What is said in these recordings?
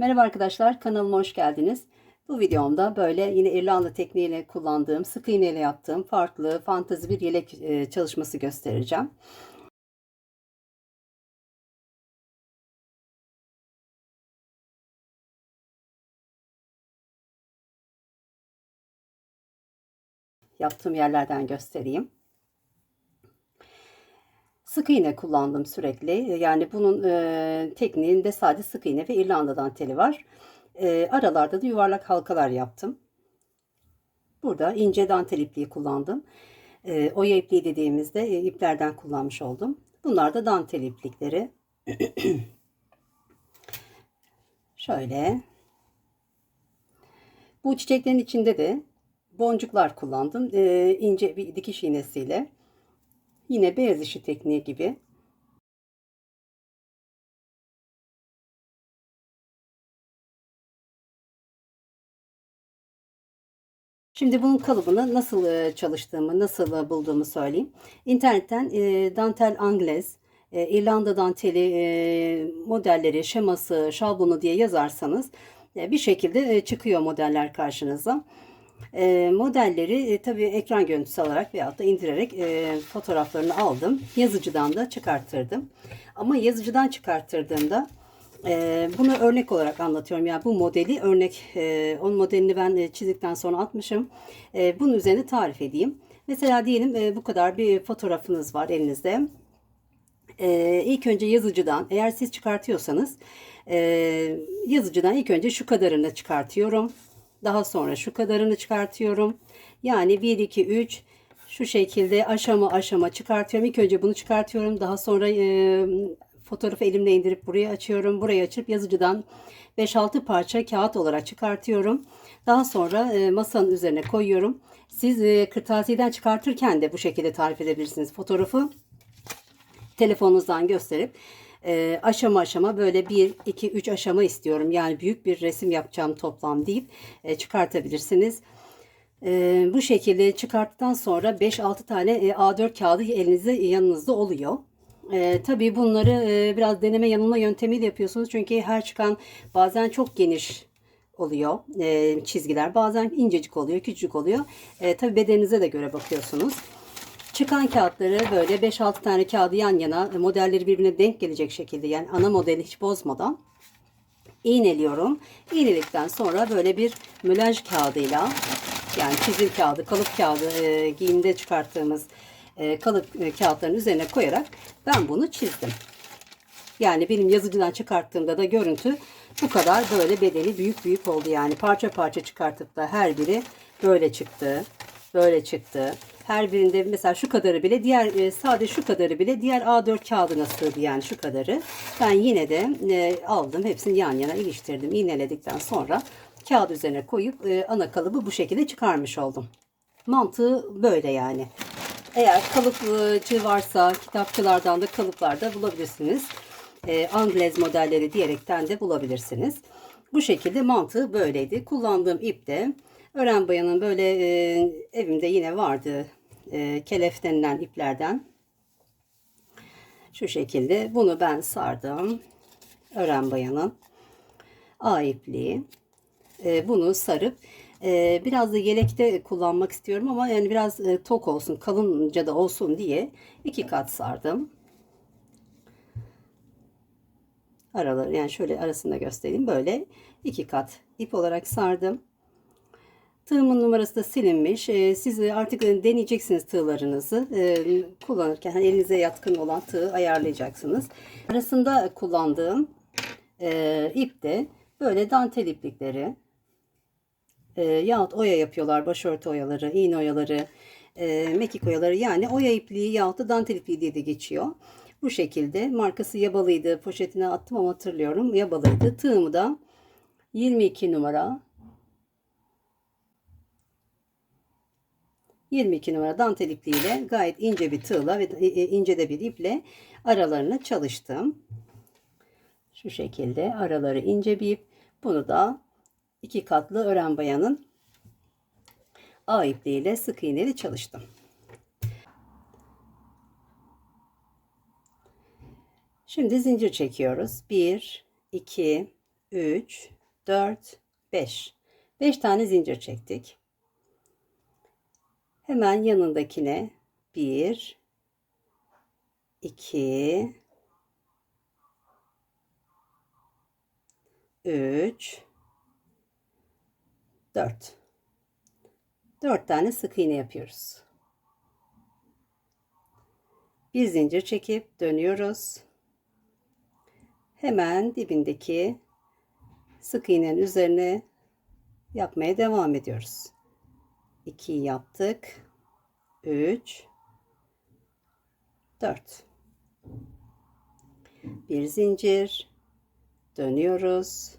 Merhaba arkadaşlar, kanalıma hoş geldiniz. Bu videomda böyle yine İrlanda tekniğiyle kullandığım, sık iğneyle yaptığım farklı fantezi bir yelek e, çalışması göstereceğim. Yaptığım yerlerden göstereyim. Sık iğne kullandım sürekli. Yani bunun e, tekniğinde sadece sık iğne ve İrlanda teli var. E, aralarda da yuvarlak halkalar yaptım. Burada ince dantel ipliği kullandım. E, oya ipliği dediğimizde e, iplerden kullanmış oldum. Bunlar da dantel iplikleri. Şöyle. Bu çiçeklerin içinde de boncuklar kullandım. E, ince bir dikiş iğnesiyle. Yine beyaz işi tekniği gibi. Şimdi bunun kalıbını nasıl e, çalıştığımı, nasıl e, bulduğumu söyleyeyim. İnternetten e, dantel anglaise, e, İrlanda danteli e, modelleri, şeması, şablonu diye yazarsanız e, bir şekilde e, çıkıyor modeller karşınıza. E, modelleri e, tabii ekran görüntüsü alarak veyahut da indirerek e, fotoğraflarını aldım. Yazıcıdan da çıkarttırdım. Ama yazıcıdan çıkarttırdığımda e, bunu örnek olarak anlatıyorum. Yani bu modeli örnek, e, onun modelini ben e, çizdikten sonra atmışım. E, bunun üzerine tarif edeyim. Mesela diyelim e, bu kadar bir fotoğrafınız var elinizde. E, ilk önce yazıcıdan eğer siz çıkartıyorsanız e, yazıcıdan ilk önce şu kadarını çıkartıyorum. Daha sonra şu kadarını çıkartıyorum. Yani 1, 2, 3 şu şekilde aşama aşama çıkartıyorum. İlk önce bunu çıkartıyorum. Daha sonra e, fotoğrafı elimle indirip buraya açıyorum. Burayı açıp yazıcıdan 5-6 parça kağıt olarak çıkartıyorum. Daha sonra e, masanın üzerine koyuyorum. Siz e, kırtasiyeden çıkartırken de bu şekilde tarif edebilirsiniz. Fotoğrafı telefonunuzdan gösterip e, aşama aşama böyle 1, 2, 3 aşama istiyorum. Yani büyük bir resim yapacağım toplam deyip e, çıkartabilirsiniz. E, bu şekilde çıkarttıktan sonra 5-6 tane e, A4 kağıdı elinizde yanınızda oluyor. E, tabii bunları e, biraz deneme yanılma yöntemiyle yapıyorsunuz. Çünkü her çıkan bazen çok geniş oluyor e, çizgiler. Bazen incecik oluyor, küçük oluyor. E, tabii bedeninize de göre bakıyorsunuz. Çıkan kağıtları böyle 5-6 tane kağıdı yan yana modelleri birbirine denk gelecek şekilde yani ana modeli hiç bozmadan iğneliyorum. İğneledikten sonra böyle bir mülaj kağıdıyla yani çizim kağıdı, kalıp kağıdı e, giyimde çıkarttığımız e, kalıp e, kağıtların üzerine koyarak ben bunu çizdim. Yani benim yazıcıdan çıkarttığımda da görüntü bu kadar böyle bedeni büyük büyük oldu yani parça parça çıkartıp da her biri böyle çıktı, böyle çıktı. Her birinde mesela şu kadarı bile diğer e, sade şu kadarı bile diğer A4 kağıdına sığdı yani şu kadarı. Ben yine de e, aldım hepsini yan yana iliştirdim. iğneledikten sonra kağıt üzerine koyup e, ana kalıbı bu şekilde çıkarmış oldum. Mantığı böyle yani. Eğer kalıpçı varsa kitapçılardan da kalıplarda bulabilirsiniz. E, Anglez modelleri diyerekten de bulabilirsiniz. Bu şekilde mantığı böyleydi. Kullandığım ip de Ören Bayan'ın böyle e, evimde yine vardı e, kelef denilen iplerden. Şu şekilde bunu ben sardım. Ören Bayan'ın A ipliği. E, bunu sarıp e, biraz da yelekte kullanmak istiyorum ama yani biraz e, tok olsun, kalınca da olsun diye iki kat sardım. Araları yani şöyle arasında göstereyim. Böyle iki kat ip olarak sardım. Tığımın numarası da silinmiş. Ee, siz artık deneyeceksiniz tığlarınızı. Ee, kullanırken hani elinize yatkın olan tığı ayarlayacaksınız. Arasında kullandığım e, ip de böyle dantel iplikleri e, yahut oya yapıyorlar. Başörtü oyaları, iğne oyaları, e, mekik oyaları yani oya ipliği yahut da dantel ipliği diye de geçiyor. Bu şekilde markası yabalıydı. Poşetine attım ama hatırlıyorum. Yabalıydı. Tığımı da 22 numara 22 numara dantel ipliğiyle gayet ince bir tığla ve e, e, ince de bir iple aralarını çalıştım. Şu şekilde araları ince bir ip. Bunu da iki katlı ören bayanın A ipliğiyle sık iğneli çalıştım. Şimdi zincir çekiyoruz. 1 2 3, 4, 5. 5 tane zincir çektik. Hemen yanındakine 1, 2, 3, 4. 4 tane sık iğne yapıyoruz. Bir zincir çekip dönüyoruz. Hemen dibindeki sık iğnenin üzerine yapmaya devam ediyoruz. 2 yaptık. 3 4 Bir zincir dönüyoruz.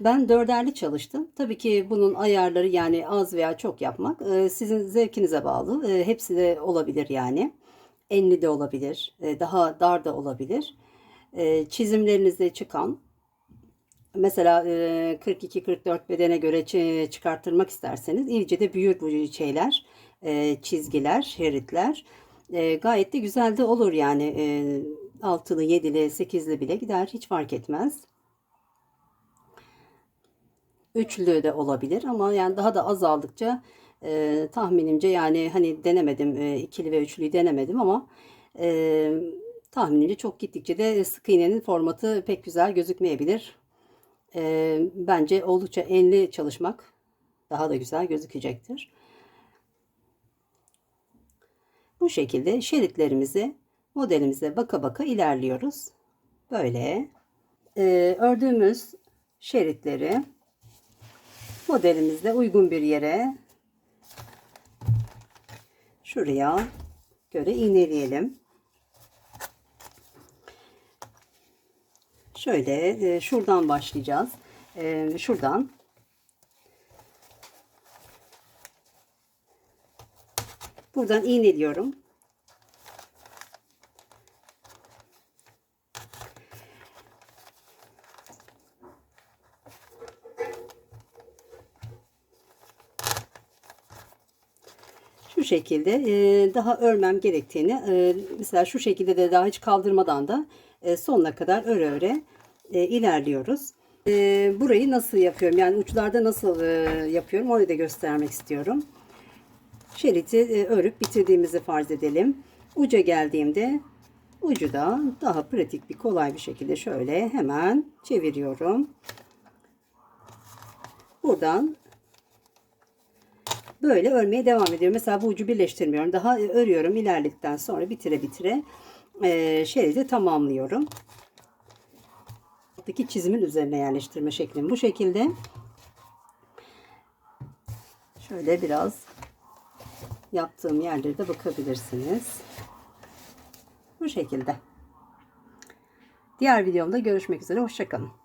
Ben dörderli çalıştım. Tabii ki bunun ayarları yani az veya çok yapmak e, sizin zevkinize bağlı. E, Hepsi de olabilir yani. Enli de olabilir, e, daha dar da olabilir. E, Çizimlerinizde çıkan mesela 42-44 bedene göre çı- çıkarttırmak isterseniz iyice de büyür bu şeyler, e, çizgiler, şeritler. E, Gayet de güzel de olur yani. E, Altılı, yedili, sekizli bile gider hiç fark etmez. Üçlü de olabilir ama yani daha da azaldıkça e, tahminimce yani hani denemedim e, ikili ve üçlüyü denemedim ama e, tahminimce çok gittikçe de sık iğnenin formatı pek güzel gözükmeyebilir. E, bence oldukça enli çalışmak daha da güzel gözükecektir. Bu şekilde şeritlerimizi modelimize baka baka ilerliyoruz. Böyle e, ördüğümüz şeritleri modelimizde uygun bir yere şuraya göre iğneleyelim. Şöyle e, şuradan başlayacağız. E, şuradan buradan iğneliyorum. Şu şekilde e, daha örmem gerektiğini e, mesela şu şekilde de daha hiç kaldırmadan da e, sonuna kadar öre öre e, ilerliyoruz. E, burayı nasıl yapıyorum yani uçlarda nasıl e, yapıyorum onu da göstermek istiyorum. Şeriti e, örüp bitirdiğimizi farz edelim. Uca geldiğimde ucu da daha pratik bir kolay bir şekilde şöyle hemen çeviriyorum. Buradan böyle örmeye devam ediyorum. Mesela bu ucu birleştirmiyorum. Daha örüyorum ilerledikten sonra bitire bitire e, şeridi tamamlıyorum. Alttaki çizimin üzerine yerleştirme şeklim bu şekilde. Şöyle biraz yaptığım yerlere de bakabilirsiniz. Bu şekilde. Diğer videomda görüşmek üzere. Hoşçakalın.